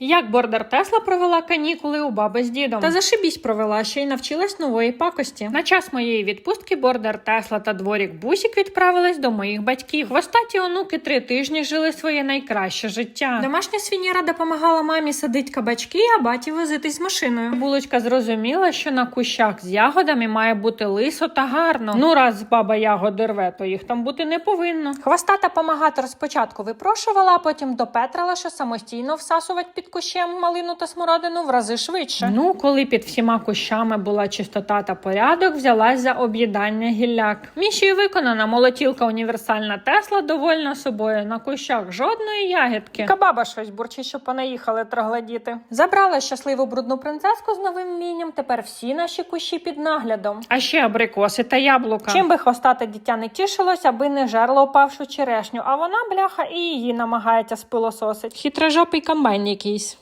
Як бордер Тесла провела канікули у баби з дідом. Та зашибісь провела, ще й навчилась нової пакості. На час моєї відпустки бордер Тесла та дворік Бусік відправились до моїх батьків. Хвостаті онуки три тижні жили своє найкраще життя. Домашня свинєра допомагала мамі садить кабачки, а баті возитись з машиною. Булочка зрозуміла, що на кущах з ягодами має бути лисо та гарно. Ну, раз баба ягоди рве, то їх там бути не повинно. Хвостата помагатор спочатку випрошувала, а потім допетрила, що самостійно всасувати під кущем малину та смородину в рази швидше. Ну, коли під всіма кущами була чистота та порядок, взялась за об'їдання гілляк. Місію виконана молотілка універсальна Тесла довольна собою. На кущах жодної ягідки. Кабаба щось бурчить, що понаїхали троглодіти. Забрала щасливу брудну принцеску з новим вмінням. Тепер всі наші кущі під наглядом. А ще абрикоси та яблука. Чим би хвостате дитя не тішилось, аби не жерло опавшу черешню, а вона, бляха, і її намагається спилососить. Хитрожопий комбайн якийсь.